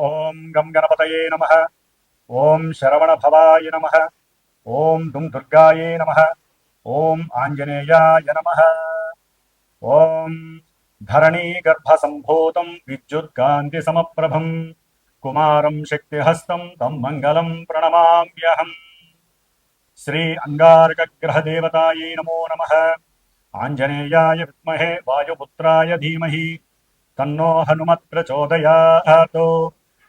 ఓం గం గణపతయే నమ ఓం శరవణభవాయ నమ ఓం దుం దుర్గాయే నమ ఓం ఆంజనేయాయ నమ ఓం ధరణీగర్భసంభూతం విద్యుత్కాంతిసమప్రభం కుమారం శక్తిహస్తం తం మంగళం ప్రణమామ్యహం శ్రీ అంగారకగ్రహదేవతాయై నమో నమ ఆంజనేయాయ విద్మహే వాయుపుత్రాయ ధీమహి తన్నో హనుమత్ ప్రచోదయాత్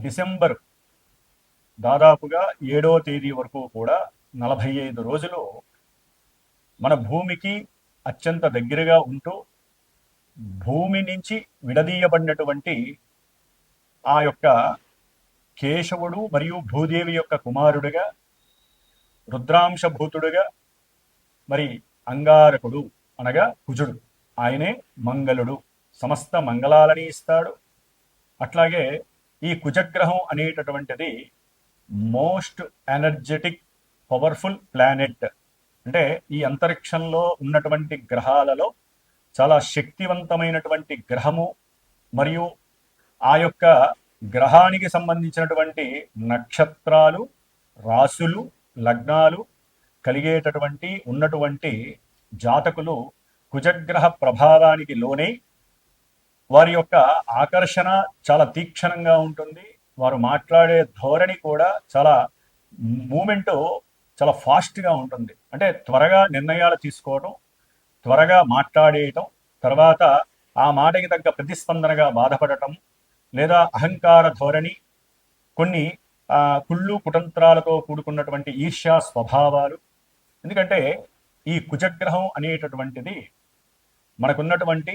డిసెంబర్. దాదాపుగా ఏడవ తేదీ వరకు కూడా నలభై ఐదు రోజులు మన భూమికి అత్యంత దగ్గరగా ఉంటూ భూమి నుంచి విడదీయబడినటువంటి ఆ యొక్క కేశవుడు మరియు భూదేవి యొక్క కుమారుడుగా రుద్రాంశభూతుడుగా మరి అంగారకుడు అనగా కుజుడు. ఆయనే మంగళుడు. సమస్త మంగళాలని ఇస్తాడు. అట్లాగే ఈ కుజగ్రహం అనేటటువంటిది మోస్ట్ ఎనర్జెటిక్ పవర్ఫుల్ ప్లానెట్. అంటే ఈ అంతరిక్షంలో ఉన్నటువంటి గ్రహాలలో చాలా శక్తివంతమైనటువంటి గ్రహము మరియు ఆ యొక్క గ్రహానికి సంబంధించినటువంటి నక్షత్రాలు రాసులు లగ్నాలు కలిగేటటువంటి ఉన్నటువంటి జాతకులు కుజగ్రహ ప్రభావానికి లోనై వారి యొక్క ఆకర్షణ చాలా తీక్షణంగా ఉంటుంది. వారు మాట్లాడే ధోరణి కూడా చాలా మూమెంట్ చాలా ఫాస్ట్గా ఉంటుంది. అంటే త్వరగా నిర్ణయాలు తీసుకోవడం త్వరగా మాట్లాడేయటం తర్వాత ఆ మాటకి తగ్గ ప్రతిస్పందనగా బాధపడటం లేదా అహంకార ధోరణి కొన్ని కుళ్ళు కుటంత్రాలతో కూడుకున్నటువంటి ఈర్ష్యా స్వభావాలు. ఎందుకంటే ఈ కుజగ్రహం అనేటటువంటిది మనకున్నటువంటి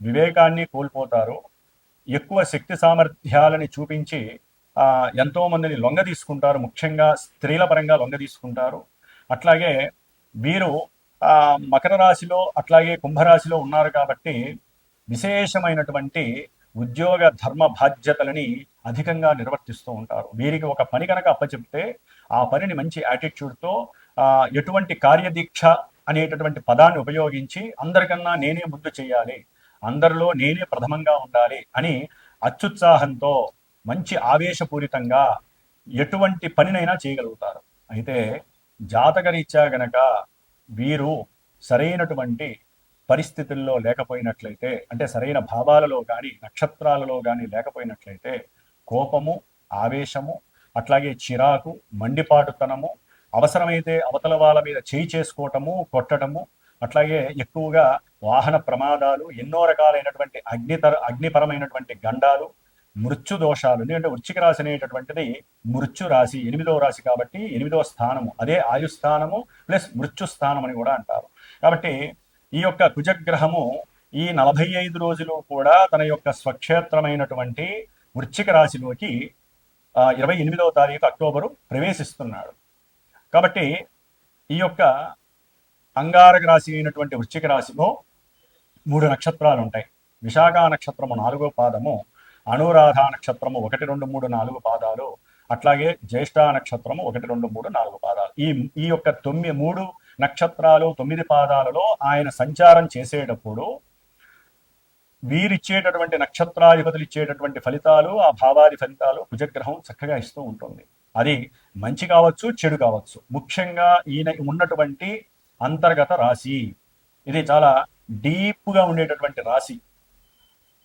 వివేకాన్ని కోల్పోతారు. ఎక్కువ శక్తి సామర్థ్యాలని చూపించి ఎంతో మందిని లొంగ తీసుకుంటారు. ముఖ్యంగా స్త్రీల పరంగా లొంగ తీసుకుంటారు. అట్లాగే వీరు ఆ, మకర రాశిలో అట్లాగే కుంభరాశిలో ఉన్నారు కాబట్టి విశేషమైనటువంటి ఉద్యోగ ధర్మ బాధ్యతలని అధికంగా నిర్వర్తిస్తూ ఉంటారు. వీరికి ఒక పని కనుక అప్పచెప్తే ఆ పనిని మంచి యాటిట్యూడ్తో ఎటువంటి కార్యదీక్ష అనేటటువంటి పదాన్ని ఉపయోగించి అందరికన్నా నేనే ముందు చేయాలి. అందరిలో నేనే ప్రథమంగా ఉండాలి అని అత్యుత్సాహంతో మంచి ఆవేశపూరితంగా ఎటువంటి పనినైనా చేయగలుగుతారు. అయితే జాతకరీత్యా గనక వీరు సరైనటువంటి పరిస్థితుల్లో లేకపోయినట్లయితే అంటే సరైన భావాలలో కానీ నక్షత్రాలలో కానీ లేకపోయినట్లయితే కోపము ఆవేశము అట్లాగే చిరాకు మండిపాటుతనము అవసరమైతే అవతల వాళ్ళ మీద చేయి చేసుకోవటము కొట్టడము అట్లాగే ఎక్కువగా వాహన ప్రమాదాలు ఎన్నో రకాలైనటువంటి అగ్నితర అగ్నిపరమైనటువంటి గండాలు మృత్యు దోషాలు ఎందుకంటే వృచ్చిక రాశి అనేటటువంటిది మృత్యు రాశి ఎనిమిదవ రాశి కాబట్టి ఎనిమిదో స్థానము అదే ఆయుస్థానము ప్లస్ మృత్యు స్థానం అని కూడా అంటారు. కాబట్టి ఈ యొక్క కుజగ్రహము ఈ నలభై ఐదు రోజులు కూడా తన యొక్క స్వక్షేత్రమైనటువంటి వృచ్చిక రాశిలోకి ఇరవై ఎనిమిదవ తారీఖు అక్టోబరు ప్రవేశిస్తున్నాడు. కాబట్టి ఈ యొక్క అంగారక రాశి అయినటువంటి వృశ్చిక రాశిలో మూడు నక్షత్రాలు ఉంటాయి విశాఖ నక్షత్రము నాలుగో పాదము అనురాధ నక్షత్రము ఒకటి రెండు మూడు నాలుగు పాదాలు అట్లాగే జ్యేష్ఠ నక్షత్రము ఒకటి రెండు మూడు నాలుగు పాదాలు. ఈ ఈ యొక్క తొమ్మిది మూడు నక్షత్రాలు తొమ్మిది పాదాలలో ఆయన సంచారం చేసేటప్పుడు వీరిచ్చేటటువంటి నక్షత్రాధిపతులు ఇచ్చేటటువంటి ఫలితాలు ఆ భావాది ఫలితాలు కుజగ్రహం చక్కగా ఇస్తూ ఉంటుంది. అది మంచి కావచ్చు చెడు కావచ్చు. ముఖ్యంగా ఈయన ఉన్నటువంటి అంతర్గత రాశి. ఇది చాలా డీప్గా ఉండేటటువంటి రాశి.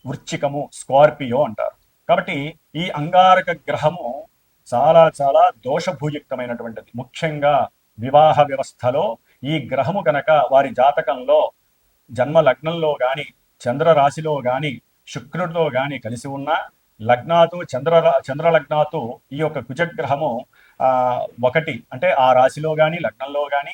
వృచ్చికము స్కార్పియో అంటారు. కాబట్టి ఈ అంగారక గ్రహము చాలా చాలా దోషభూయుక్తమైనటువంటిది. ముఖ్యంగా వివాహ వ్యవస్థలో ఈ గ్రహము కనుక వారి జాతకంలో జన్మ లగ్నంలో కానీ చంద్ర రాశిలో కానీ శుక్రుడితో కానీ కలిసి ఉన్న లగ్నాతు చంద్ర చంద్ర లగ్నాతు ఈ యొక్క కుజగ్రహము ఒకటి అంటే ఆ రాశిలో కానీ లగ్నంలో కానీ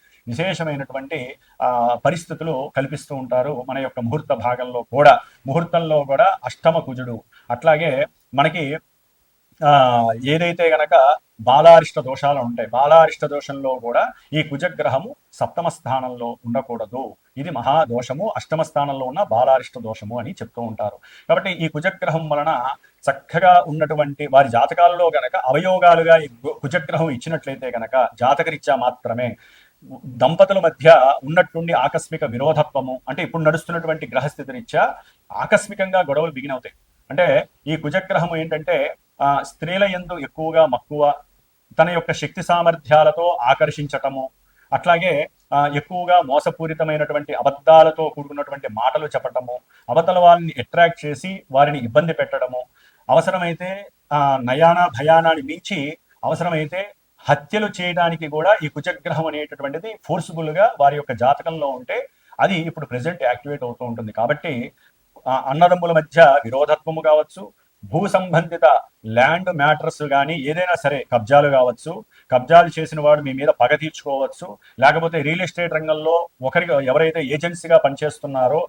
విశేషమైనటువంటి ఆ పరిస్థితులు కల్పిస్తూ ఉంటారు మన యొక్క ముహూర్త భాగంలో కూడా. ముహూర్తంలో కూడా అష్టమ కుజుడు. అట్లాగే మనకి ఆ ఏదైతే గనక బాలారిష్ట దోషాలు ఉంటాయి బాలారిష్ట దోషంలో కూడా ఈ కుజగ్రహము సప్తమ స్థానంలో ఉండకూడదు. ఇది మహాదోషము అష్టమ స్థానంలో ఉన్న బాలారిష్ట దోషము అని చెప్తూ ఉంటారు. కాబట్టి ఈ కుజగ్రహం వలన చక్కగా ఉన్నటువంటి వారి జాతకాలలో గనక అవయోగాలుగా ఈ కుజగ్రహం ఇచ్చినట్లయితే గనక జాతకరీత్యా మాత్రమే దంపతుల మధ్య ఉన్నట్టుండి ఆకస్మిక విరోధత్వము అంటే ఇప్పుడు నడుస్తున్నటువంటి గ్రహస్థితి రీత్యా ఆకస్మికంగా గొడవలు బిగిన్ అవుతాయి. అంటే ఈ కుజగ్రహం ఏంటంటే స్త్రీల ఎందు ఎక్కువగా మక్కువ తన యొక్క శక్తి సామర్థ్యాలతో ఆకర్షించటము అట్లాగే ఎక్కువగా మోసపూరితమైనటువంటి అబద్ధాలతో కూడుకున్నటువంటి మాటలు చెప్పటము అవతల వాళ్ళని అట్రాక్ట్ చేసి వారిని ఇబ్బంది పెట్టడము అవసరమైతే నయాన భయానాన్ని మించి అవసరమైతే హత్యలు చేయడానికి కూడా ఈ కుచగ్రహం అనేటటువంటిది ఫోర్సుబుల్గా వారి యొక్క జాతకంలో ఉంటే అది ఇప్పుడు ప్రెసెంట్ యాక్టివేట్ అవుతూ ఉంటుంది. కాబట్టి అన్నదమ్ముల మధ్య విరోధత్వము కావచ్చు భూ సంబంధిత ల్యాండ్ మ్యాటర్స్ కానీ ఏదైనా సరే కబ్జాలు కావచ్చు కబ్జాలు చేసిన వాడు మీ మీద పగ తీర్చుకోవచ్చు లేకపోతే రియల్ ఎస్టేట్ రంగంలో ఒకరికి ఎవరైతే ఏజెన్సీగా పనిచేస్తున్నారో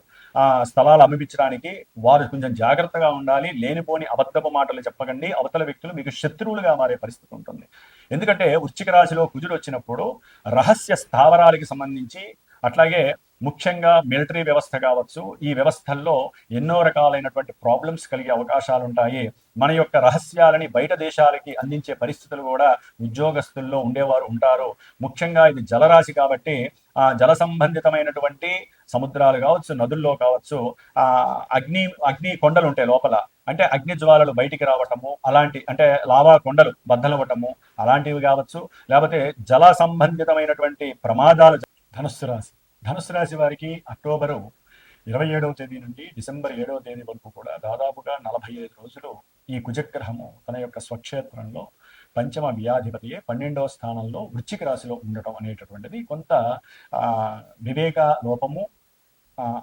స్థలాలు అమ్మిపించడానికి వారు కొంచెం జాగ్రత్తగా ఉండాలి లేనిపోని అబద్ధపు మాటలు చెప్పకండి. అవతల వ్యక్తులు మీకు శత్రువులుగా మారే పరిస్థితి ఉంటుంది. ఎందుకంటే వృశ్చిక రాశిలో కుజుడు వచ్చినప్పుడు రహస్య స్థావరాలకి సంబంధించి అట్లాగే ముఖ్యంగా మిలిటరీ వ్యవస్థ కావచ్చు ఈ వ్యవస్థల్లో ఎన్నో రకాలైనటువంటి ప్రాబ్లమ్స్ కలిగే అవకాశాలు ఉంటాయి మన యొక్క రహస్యాలని బయట దేశాలకి అందించే పరిస్థితులు కూడా ఉద్యోగస్తుల్లో ఉండేవారు ఉంటారు. ముఖ్యంగా ఇది జలరాశి కాబట్టి ఆ జల సంబంధితమైనటువంటి సముద్రాలు కావచ్చు నదుల్లో కావచ్చు ఆ అగ్ని అగ్ని కొండలు ఉంటాయి లోపల. అంటే అగ్ని జ్వాలలు బయటికి రావటము అలాంటి అంటే లావా కొండలు బద్దలవ్వటము అలాంటివి కావచ్చు. లేకపోతే జల సంబంధితమైనటువంటి ప్రమాదాలు ధనుస్సు రాశి. ధనుస్సు రాశి వారికి అక్టోబరు ఇరవై ఏడవ తేదీ నుండి డిసెంబర్ ఏడవ తేదీ వరకు కూడా దాదాపుగా నలభై ఐదు రోజులు ఈ కుజగ్రహము తన యొక్క స్వక్షేత్రంలో పంచమ వ్యాధిపతియే పన్నెండవ స్థానంలో వృచ్చిక రాశిలో ఉండటం అనేటటువంటిది కొంత వివేక లోపము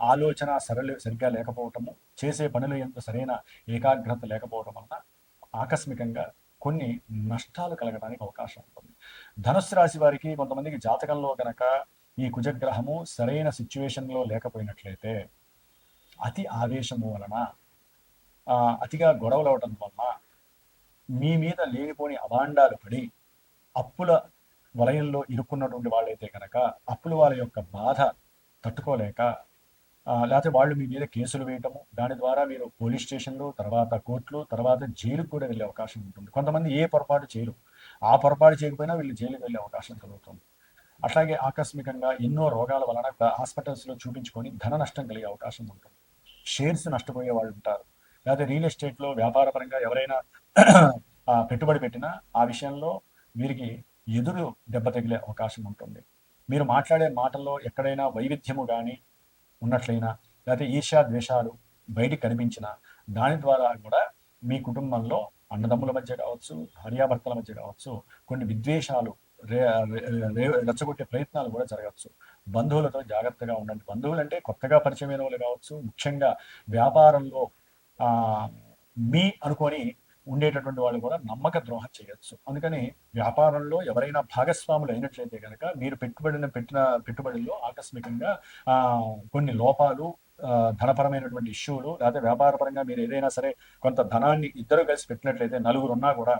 ఆలోచన సరళ సరిగ్గా లేకపోవటము చేసే పనులు ఎంత సరైన ఏకాగ్రత లేకపోవటం వలన ఆకస్మికంగా కొన్ని నష్టాలు కలగడానికి అవకాశం ఉంటుంది. ధనుస్సు రాశి వారికి కొంతమందికి జాతకంలో కనుక ఈ కుజగ్రహము సరైన సిచ్యువేషన్లో లేకపోయినట్లయితే అతి ఆవేశము వలన అతిగా గొడవలు అవటం వలన మీ మీద లేనిపోని అభాండాలు పడి అప్పుల వలయంలో ఇరుక్కున్నటువంటి వాళ్ళైతే కనుక అప్పుల వాళ్ళ యొక్క బాధ తట్టుకోలేక లేకపోతే వాళ్ళు మీ మీద కేసులు వేయటము దాని ద్వారా మీరు పోలీస్ స్టేషన్లు తర్వాత కోర్టులు తర్వాత జైలుకు కూడా వెళ్ళే అవకాశం ఉంటుంది. కొంతమంది ఏ పొరపాటు చేయరు. ఆ పొరపాటు చేయకపోయినా వీళ్ళు జైలుకు వెళ్ళే అవకాశం కలుగుతుంది. అట్లాగే ఆకస్మికంగా ఎన్నో రోగాల వలన హాస్పిటల్స్లో చూపించుకొని ధన నష్టం కలిగే అవకాశం ఉంటుంది. షేర్స్ నష్టపోయే వాళ్ళు ఉంటారు. లేకపోతే రియల్ ఎస్టేట్లో వ్యాపారపరంగా ఎవరైనా పెట్టుబడి పెట్టినా ఆ విషయంలో వీరికి ఎదురు దెబ్బ తగిలే అవకాశం ఉంటుంది. మీరు మాట్లాడే మాటల్లో ఎక్కడైనా వైవిధ్యము కానీ ఉన్నట్లయినా లేకపోతే ఈర్ష్యా ద్వేషాలు బయటికి కనిపించిన దాని ద్వారా కూడా మీ కుటుంబంలో అన్నదమ్ముల మధ్య కావచ్చు భార్యాభర్తల మధ్య కావచ్చు కొన్ని విద్వేషాలు రే రే- రెచ్చగొట్టే ప్రయత్నాలు కూడా జరగచ్చు బంధువులతో జాగ్రత్తగా ఉండండి. బంధువులు అంటే కొత్తగా పరిచయమైన వాళ్ళు కావచ్చు ముఖ్యంగా వ్యాపారంలో మీ అనుకొని ఉండేటటువంటి వాళ్ళు కూడా నమ్మక ద్రోహం చేయొచ్చు. అందుకని వ్యాపారంలో ఎవరైనా భాగస్వాములు అయినట్లయితే కనుక మీరు పెట్టుబడిన పెట్టిన పెట్టుబడిలో ఆకస్మికంగా కొన్ని లోపాలు ధనపరమైనటువంటి ఇష్యూలు లేకపోతే వ్యాపారపరంగా మీరు ఏదైనా సరే కొంత ధనాన్ని ఇద్దరు కలిసి పెట్టినట్లయితే నలుగురు ఉన్నా కూడా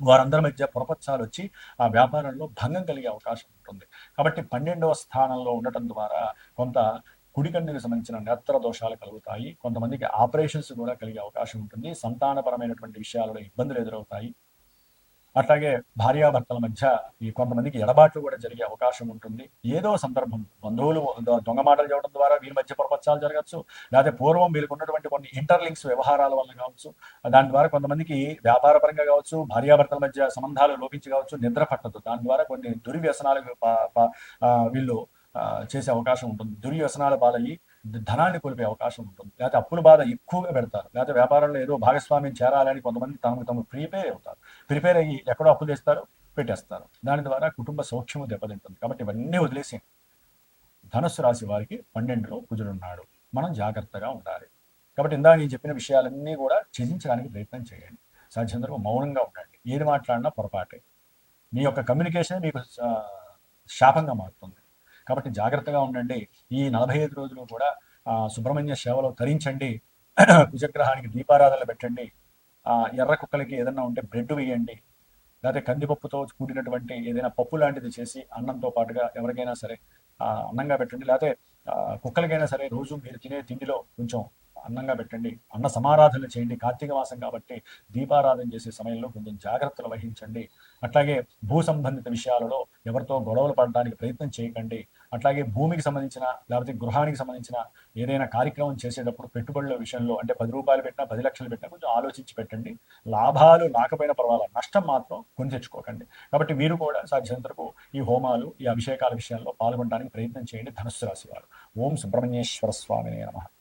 వారందరి మధ్య పురపచ్చాలు వచ్చి ఆ వ్యాపారంలో భంగం కలిగే అవకాశం ఉంటుంది. కాబట్టి పన్నెండవ స్థానంలో ఉండటం ద్వారా కొంత కుడికన్నుకు సంబంధించిన నేత్ర దోషాలు కలుగుతాయి. కొంతమందికి ఆపరేషన్స్ కూడా కలిగే అవకాశం ఉంటుంది. సంతానపరమైనటువంటి విషయాలలో ఇబ్బందులు ఎదురవుతాయి. అట్లాగే భార్యాభర్తల మధ్య ఈ కొంతమందికి ఎడబాట్లు కూడా జరిగే అవకాశం ఉంటుంది. ఏదో సందర్భం బంధువులు దొంగ మాటలు చెప్పడం ద్వారా వీరి మధ్య ప్రపంచాలు జరగచ్చు. లేకపోతే పూర్వం వీరికి ఉన్నటువంటి కొన్ని ఇంటర్లింక్స్ వ్యవహారాల వల్ల కావచ్చు. దాని ద్వారా కొంతమందికి వ్యాపారపరంగా కావచ్చు భార్యాభర్తల మధ్య సంబంధాలు లోపించి కావచ్చు నిద్ర పట్టదు. దాని ద్వారా కొన్ని దుర్వ్యసనాలకు పా- వీళ్ళు చేసే అవకాశం ఉంటుంది. దుర్వ్యసనాల పాలయ్యి ధనాన్ని కోల్పోయే అవకాశం ఉంటుంది. లేకపోతే అప్పుల బాధ ఎక్కువగా పెడతారు. లేకపోతే వ్యాపారంలో ఏదో భాగస్వామ్యం చేరాలని కొంతమంది తమకు తమ ప్రిపేర్ అవుతారు. ప్రిపేర్ అయ్యి ఎక్కడో అప్పులు తెస్తారు పెట్టేస్తారు. దాని ద్వారా కుటుంబ సౌఖ్యము దెబ్బతింటుంది. కాబట్టి ఇవన్నీ వదిలేసి ధనస్సు రాశి వారికి పన్నెండులో కుజుడున్నాడు మనం జాగ్రత్తగా ఉండాలి. కాబట్టి ఇందాక నేను చెప్పిన విషయాలన్నీ కూడా ఛేదించడానికి ప్రయత్నం చేయండి. సాధ్యంతరకు మౌనంగా ఉండండి. ఏది మాట్లాడినా పొరపాటే. మీ యొక్క కమ్యూనికేషన్ మీకు శాపంగా మారుతుంది. కాబట్టి జాగ్రత్తగా ఉండండి. ఈ నలభై ఐదు రోజులు కూడా ఆ, సుబ్రహ్మణ్య సేవలో తరించండి. కుజగ్రహానికి దీపారాధనలు పెట్టండి. ఆ, ఎర్ర కుక్కలకి ఏదైనా ఉంటే బ్రెడ్ వేయండి. లేకపోతే కందిపప్పుతో కూడినటువంటి ఏదైనా పప్పు లాంటిది చేసి అన్నంతో పాటుగా ఎవరికైనా సరే అన్నంగా పెట్టండి. లేకపోతే కుక్కలకైనా సరే రోజు మీరు తినే తిండిలో కొంచెం అన్నంగా పెట్టండి అన్న సమారాధనలు చేయండి కార్తీక మాసం కాబట్టి దీపారాధన చేసే సమయంలో కొంచెం జాగ్రత్తలు వహించండి. అట్లాగే భూ సంబంధిత విషయాలలో ఎవరితో గొడవలు పడడానికి ప్రయత్నం చేయకండి. అట్లాగే భూమికి సంబంధించిన లేకపోతే గృహానికి సంబంధించిన ఏదైనా కార్యక్రమం చేసేటప్పుడు పెట్టుబడుల విషయంలో అంటే పది రూపాయలు పెట్టినా పది లక్షలు పెట్టినా కొంచెం ఆలోచించి పెట్టండి. లాభాలు రాకపోయినా పర్వాలేదు నష్టం మాత్రం కొని తెచ్చుకోకండి. కాబట్టి మీరు కూడా సాధ్యంతరకు ఈ హోమాలు ఈ అభిషేకాల విషయంలో పాల్గొనడానికి ప్రయత్నం చేయండి. ధనుస్సు రాశి వారు. ఓం సుబ్రహ్మణ్యేశ్వర స్వామిని నమ.